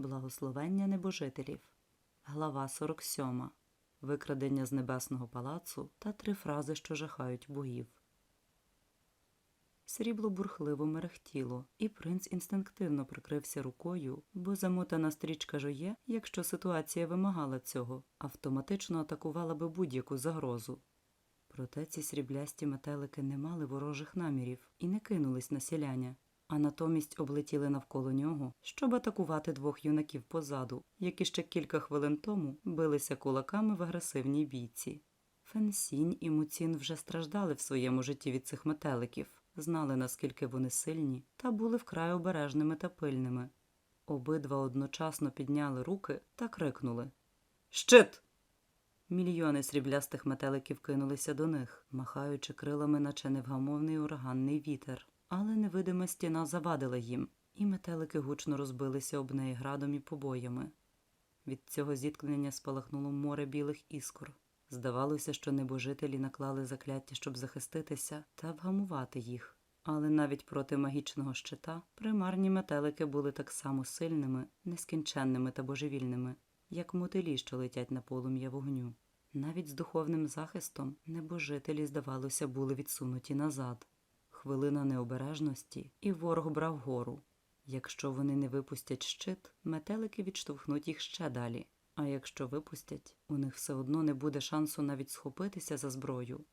Благословення небожителів. Глава 47. Викрадення з небесного палацу та три фрази, що жахають богів. Срібло бурхливо мерехтіло, і принц інстинктивно прикрився рукою, бо замотана стрічка жоє, якщо ситуація вимагала цього, автоматично атакувала би будь-яку загрозу. Проте ці сріблясті метелики не мали ворожих намірів і не кинулись на селяня, а натомість облетіли навколо нього, щоб атакувати двох юнаків позаду, які ще кілька хвилин тому билися кулаками в агресивній бійці. Фенсінь і Муцін вже страждали в своєму житті від цих метеликів, знали, наскільки вони сильні, та були вкрай обережними та пильними. Обидва одночасно підняли руки та крикнули Щит! Мільйони сріблястих метеликів кинулися до них, махаючи крилами, наче невгамовний ураганний вітер. Але невидима стіна завадила їм, і метелики гучно розбилися об неї градом і побоями. Від цього зіткнення спалахнуло море білих іскор. Здавалося, що небожителі наклали закляття, щоб захиститися та вгамувати їх. Але навіть проти магічного щита примарні метелики були так само сильними, нескінченними та божевільними, як мотилі, що летять на полум'я вогню. Навіть з духовним захистом небожителі, здавалося, були відсунуті назад. Хвилина необережності, і ворог брав гору. Якщо вони не випустять щит, метелики відштовхнуть їх ще далі. А якщо випустять, у них все одно не буде шансу навіть схопитися за зброю.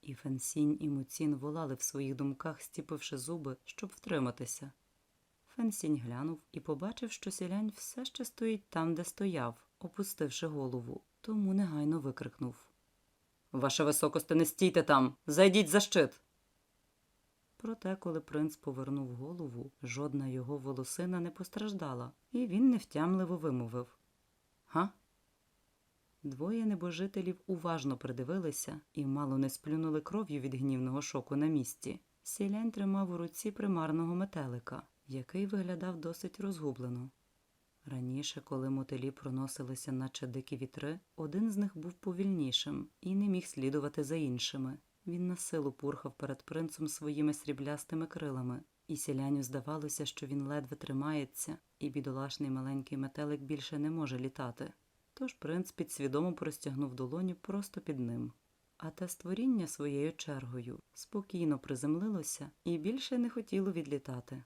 І Фенсінь і Муцін волали в своїх думках, стіпивши зуби, щоб втриматися. Фенсінь глянув і побачив, що сілянь все ще стоїть там, де стояв, опустивши голову, тому негайно викрикнув Ваше високосте, не стійте там! Зайдіть за щит! Проте, коли принц повернув голову, жодна його волосина не постраждала, і він невтямливо вимовив Га? Двоє небожителів уважно придивилися і мало не сплюнули кров'ю від гнівного шоку на місці. Сілянь тримав у руці примарного метелика, який виглядав досить розгублено. Раніше, коли мотилі проносилися, наче дикі вітри, один з них був повільнішим і не міг слідувати за іншими. Він на силу пурхав перед принцем своїми сріблястими крилами, і сіляню здавалося, що він ледве тримається, і бідолашний маленький метелик більше не може літати. Тож принц підсвідомо простягнув долоню просто під ним. А те створіння своєю чергою спокійно приземлилося і більше не хотіло відлітати.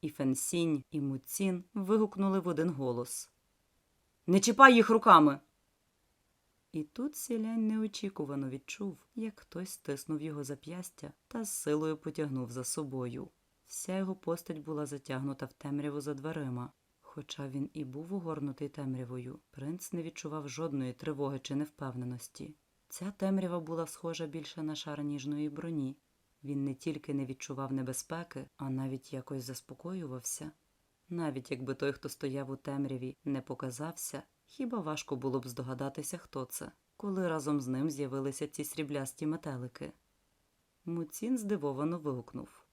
І Фенсінь, і Муцін вигукнули в один голос Не чіпай їх руками. І тут сілянь неочікувано відчув, як хтось стиснув його зап'ястя та з силою потягнув за собою. Вся його постать була затягнута в темряву за дверима. Хоча він і був огорнутий темрявою, принц не відчував жодної тривоги чи невпевненості. Ця темрява була схожа більше на шар ніжної броні. Він не тільки не відчував небезпеки, а навіть якось заспокоювався. Навіть якби той, хто стояв у темряві, не показався, хіба важко було б здогадатися, хто це, коли разом з ним з'явилися ці сріблясті метелики. Муцін здивовано вигукнув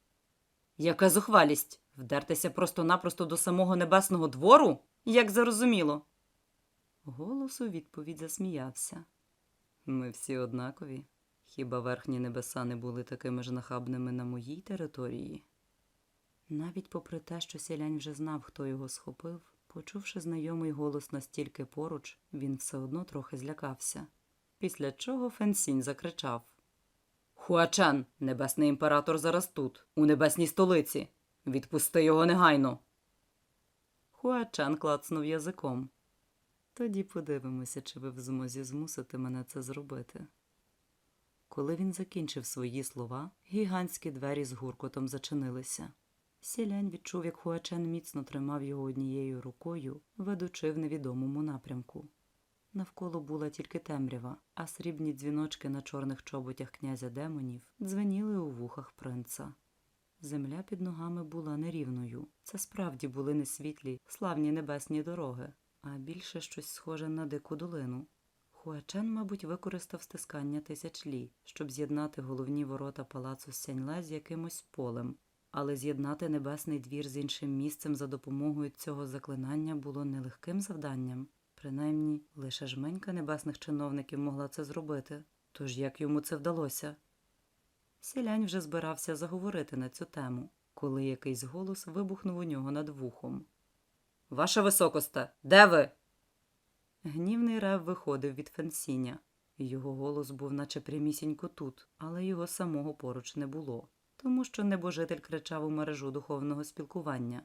Яка зухвалість! Вдертися просто-напросто до самого небесного двору? Як зарозуміло. Голос у відповідь засміявся. Ми всі однакові. Хіба верхні небеса не були такими ж нахабними на моїй території? Навіть попри те, що сілянь вже знав, хто його схопив, почувши знайомий голос настільки поруч, він все одно трохи злякався. Після чого Фенсінь закричав Хуачан, небесний імператор зараз тут, у небесній столиці. Відпусти його негайно. Хуачан клацнув язиком. Тоді подивимося, чи ви в змозі змусити мене це зробити. Коли він закінчив свої слова, гігантські двері з гуркотом зачинилися. Сілянь відчув, як Хуачен міцно тримав його однією рукою, ведучи в невідомому напрямку. Навколо була тільки темрява, а срібні дзвіночки на чорних чоботях князя демонів дзвеніли у вухах принца. Земля під ногами була нерівною. Це справді були не світлі, славні небесні дороги, а більше щось схоже на дику долину. Хуачен, мабуть, використав стискання тисячлі, щоб з'єднати головні ворота палацу Сяньле з якимось полем, але з'єднати небесний двір з іншим місцем за допомогою цього заклинання було нелегким завданням. Принаймні, лише жменька небесних чиновників могла це зробити. Тож як йому це вдалося? Сілянь вже збирався заговорити на цю тему, коли якийсь голос вибухнув у нього над вухом. Ваша високосте, де ви? Гнівний рев виходив від Фенсіня. Його голос був наче прямісінько тут, але його самого поруч не було, тому що небожитель кричав у мережу духовного спілкування.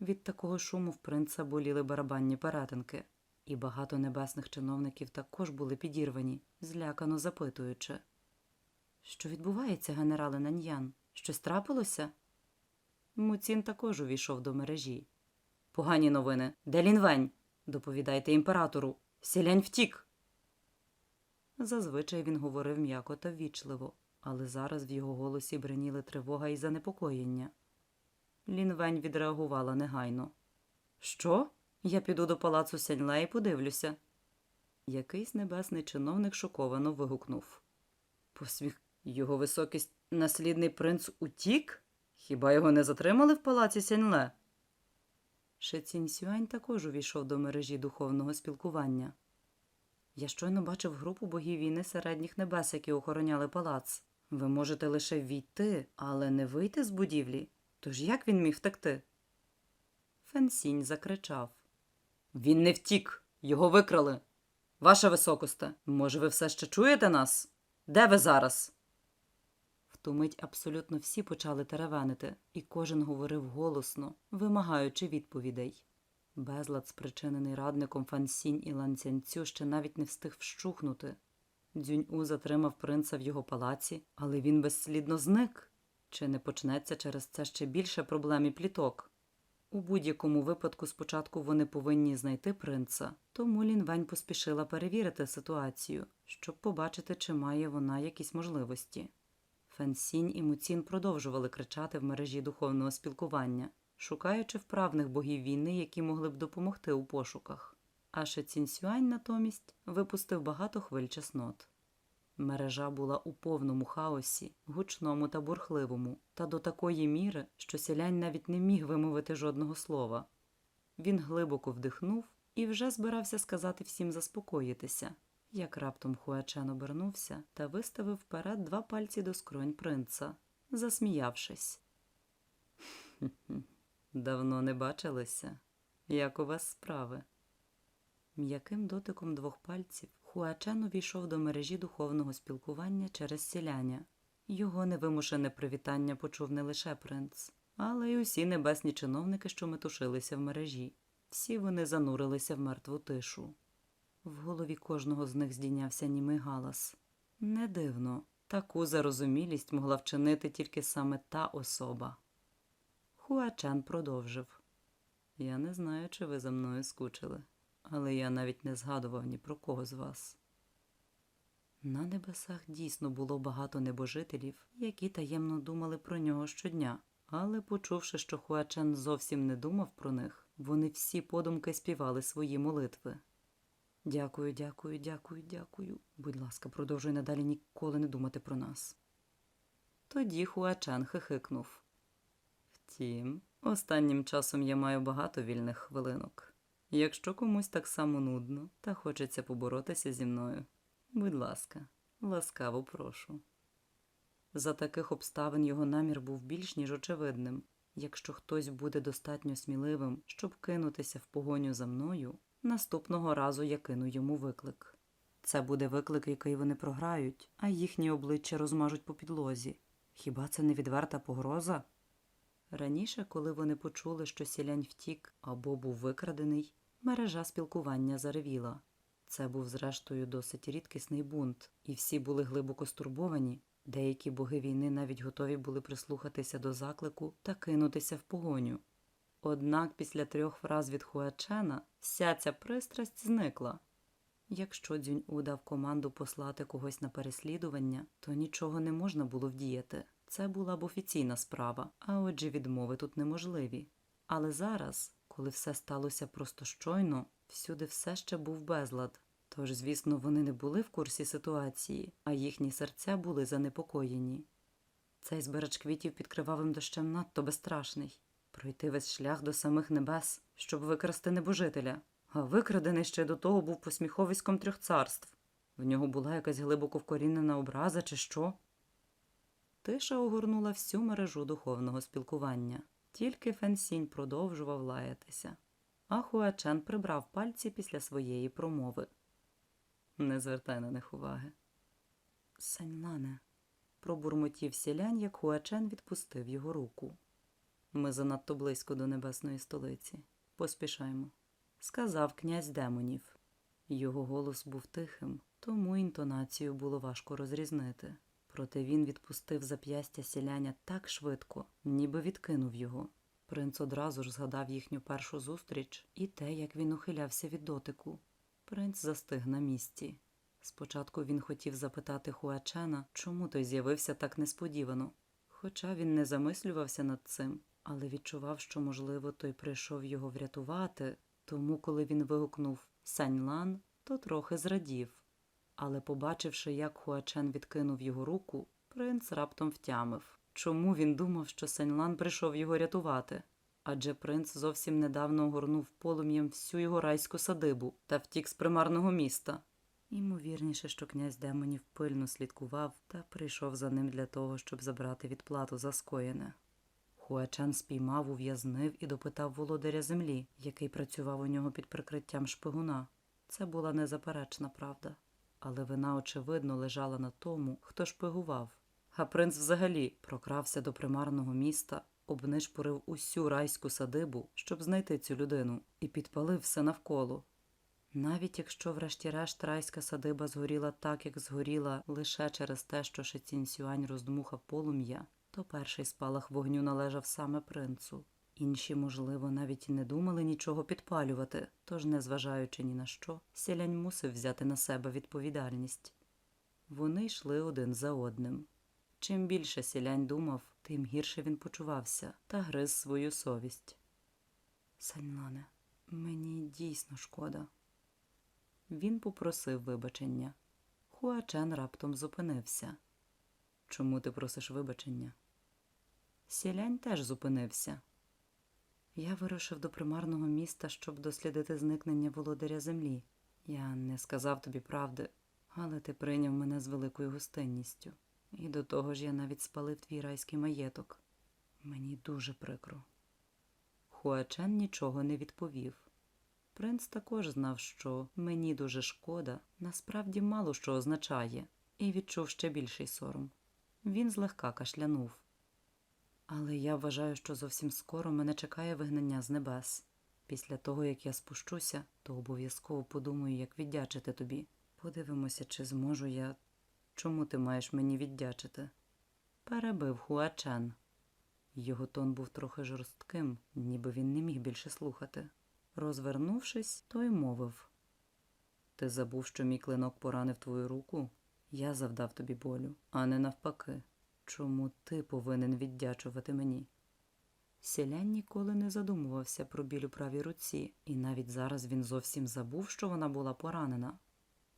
Від такого шуму в принца боліли барабанні перетинки, і багато небесних чиновників також були підірвані, злякано запитуючи. Що відбувається, генерале Наньян? Щось трапилося? Муцін також увійшов до мережі. Погані новини. Де Лінвень? Доповідайте імператору. Сілянь втік. Зазвичай він говорив м'яко та ввічливо, але зараз в його голосі бреніли тривога і занепокоєння. Лінвень відреагувала негайно. Що? Я піду до палацу Сяньле і подивлюся. Якийсь небесний чиновник шоковано вигукнув. Посміх його високість наслідний принц утік? Хіба його не затримали в палаці Сяньле? Шецінь Сюань також увійшов до мережі духовного спілкування. Я щойно бачив групу богів війни середніх небес, які охороняли палац. Ви можете лише війти, але не вийти з будівлі. Тож як він міг втекти? Фенсінь закричав. Він не втік, його викрали. Ваша високосте, може, ви все ще чуєте нас? Де ви зараз? В ту мить абсолютно всі почали теревенити, і кожен говорив голосно, вимагаючи відповідей. Безлад, спричинений радником Фансінь і Ланцянцю, ще навіть не встиг вщухнути. Дзюнь-У затримав принца в його палаці, але він безслідно зник. Чи не почнеться через це ще більше проблем і пліток? У будь-якому випадку спочатку вони повинні знайти принца, тому Лінвень поспішила перевірити ситуацію, щоб побачити, чи має вона якісь можливості. Фенсінь і Муцін продовжували кричати в мережі духовного спілкування, шукаючи вправних богів війни, які могли б допомогти у пошуках. А Шецінь-Сюань натомість випустив багато хвиль чеснот. Мережа була у повному хаосі, гучному та бурхливому, та до такої міри, що сілянь навіть не міг вимовити жодного слова. Він глибоко вдихнув і вже збирався сказати всім заспокоїтися, як раптом Хуачен обернувся та виставив вперед два пальці до скронь принца, засміявшись. Давно не бачилися. Як у вас справи? М'яким дотиком двох пальців Хуачен увійшов до мережі духовного спілкування через сіляня. Його невимушене привітання почув не лише принц, але й усі небесні чиновники, що метушилися в мережі. Всі вони занурилися в мертву тишу. В голові кожного з них здійнявся німий галас. Не дивно, таку зарозумілість могла вчинити тільки саме та особа. Хуачен продовжив Я не знаю, чи ви за мною скучили але я навіть не згадував ні про кого з вас. На небесах дійсно було багато небожителів, які таємно думали про нього щодня, але, почувши, що Хуачен зовсім не думав про них, вони всі подумки співали свої молитви. Дякую, дякую, дякую, дякую. Будь ласка, продовжуй надалі ніколи не думати про нас. Тоді Хуачен хихикнув. Втім, останнім часом я маю багато вільних хвилинок. Якщо комусь так само нудно та хочеться поборотися зі мною, будь ласка, ласкаво прошу. За таких обставин його намір був більш ніж очевидним. Якщо хтось буде достатньо сміливим, щоб кинутися в погоню за мною, наступного разу я кину йому виклик. Це буде виклик, який вони програють, а їхні обличчя розмажуть по підлозі. Хіба це не відверта погроза? Раніше, коли вони почули, що сілянь втік або був викрадений, мережа спілкування заревіла. Це був, зрештою, досить рідкісний бунт, і всі були глибоко стурбовані. Деякі боги війни навіть готові були прислухатися до заклику та кинутися в погоню. Однак після трьох фраз від Хуачена вся ця пристрасть зникла. Якщо Дзюнь У дав команду послати когось на переслідування, то нічого не можна було вдіяти. Це була б офіційна справа, а отже, відмови тут неможливі. Але зараз, коли все сталося просто щойно, всюди все ще був безлад. Тож, звісно, вони не були в курсі ситуації, а їхні серця були занепокоєні. Цей збирач квітів під кривавим дощем надто безстрашний пройти весь шлях до самих небес, щоб викрасти небожителя, а викрадений ще до того був посміховиськом трьох царств. В нього була якась глибоко вкорінена образа, чи що? Тиша огорнула всю мережу духовного спілкування. Тільки Фенсінь продовжував лаятися. а Хуачен прибрав пальці після своєї промови. Не звертай на них уваги. Саньлане, пробурмотів сілянь, як Хуачен відпустив його руку. Ми занадто близько до небесної столиці. Поспішаймо, сказав князь демонів. Його голос був тихим, тому інтонацію було важко розрізнити. Проте він відпустив зап'ястя сіляня так швидко, ніби відкинув його. Принц одразу ж згадав їхню першу зустріч і те, як він ухилявся від дотику. Принц застиг на місці. Спочатку він хотів запитати Хуачена, чому той з'явився так несподівано, хоча він не замислювався над цим, але відчував, що, можливо, той прийшов його врятувати, тому, коли він вигукнув Саньлан, то трохи зрадів. Але, побачивши, як Хуачен відкинув його руку, принц раптом втямив, чому він думав, що Саньлан прийшов його рятувати. Адже принц зовсім недавно огорнув полум'ям всю його райську садибу та втік з примарного міста. Ймовірніше, що князь демонів пильно слідкував та прийшов за ним для того, щоб забрати відплату за скоєне. Хуачан спіймав, ув'язнив і допитав володаря землі, який працював у нього під прикриттям шпигуна. Це була незаперечна правда. Але вина, очевидно, лежала на тому, хто шпигував. А принц взагалі прокрався до примарного міста, обнишпорив усю райську садибу, щоб знайти цю людину, і підпалив все навколо. Навіть якщо, врешті-решт, райська садиба згоріла так, як згоріла лише через те, що Шицін Сюань роздмухав полум'я, то перший спалах вогню належав саме принцу. Інші, можливо, навіть не думали нічого підпалювати, тож, незважаючи ні на що, сілянь мусив взяти на себе відповідальність. Вони йшли один за одним. Чим більше сілянь думав, тим гірше він почувався та гриз свою совість. Саньлане, мені дійсно шкода. Він попросив вибачення. Хуачен раптом зупинився. Чому ти просиш вибачення? Сілянь теж зупинився. Я вирушив до примарного міста, щоб дослідити зникнення володаря землі. Я не сказав тобі правди, але ти прийняв мене з великою гостинністю. І до того ж я навіть спалив твій райський маєток. Мені дуже прикро. Хуачен нічого не відповів. Принц також знав, що мені дуже шкода, насправді мало що означає, і відчув ще більший сором. Він злегка кашлянув. Але я вважаю, що зовсім скоро мене чекає вигнання з небес. Після того, як я спущуся, то обов'язково подумаю, як віддячити тобі. Подивимося, чи зможу я. Чому ти маєш мені віддячити? Перебив Хуачен. Його тон був трохи жорстким, ніби він не міг більше слухати. Розвернувшись, той мовив Ти забув, що мій клинок поранив твою руку? Я завдав тобі болю, а не навпаки. Чому ти повинен віддячувати мені? Сілянь ніколи не задумувався про біль у правій руці, і навіть зараз він зовсім забув, що вона була поранена.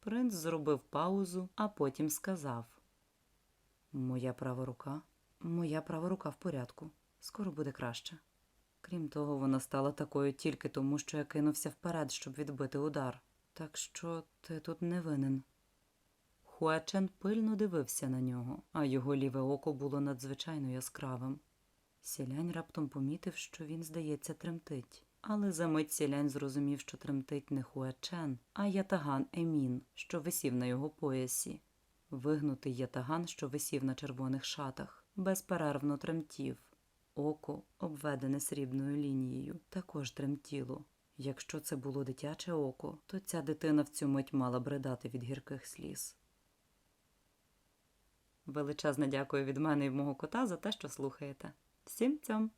Принц зробив паузу, а потім сказав Моя права рука, моя права рука в порядку. Скоро буде краще. Крім того, вона стала такою тільки тому, що я кинувся вперед, щоб відбити удар. Так що ти тут не винен. Хуачен пильно дивився на нього, а його ліве око було надзвичайно яскравим. Сілянь раптом помітив, що він, здається, тремтить. Але за мить сілянь зрозумів, що тремтить не Хуачен, а ятаган Емін, що висів на його поясі. Вигнутий ятаган, що висів на червоних шатах, безперервно тремтів. Око, обведене срібною лінією, також тремтіло. Якщо це було дитяче око, то ця дитина в цю мить мала бредати від гірких сліз. Величезне дякую від мене і мого кота за те, що слухаєте. Всім цьом!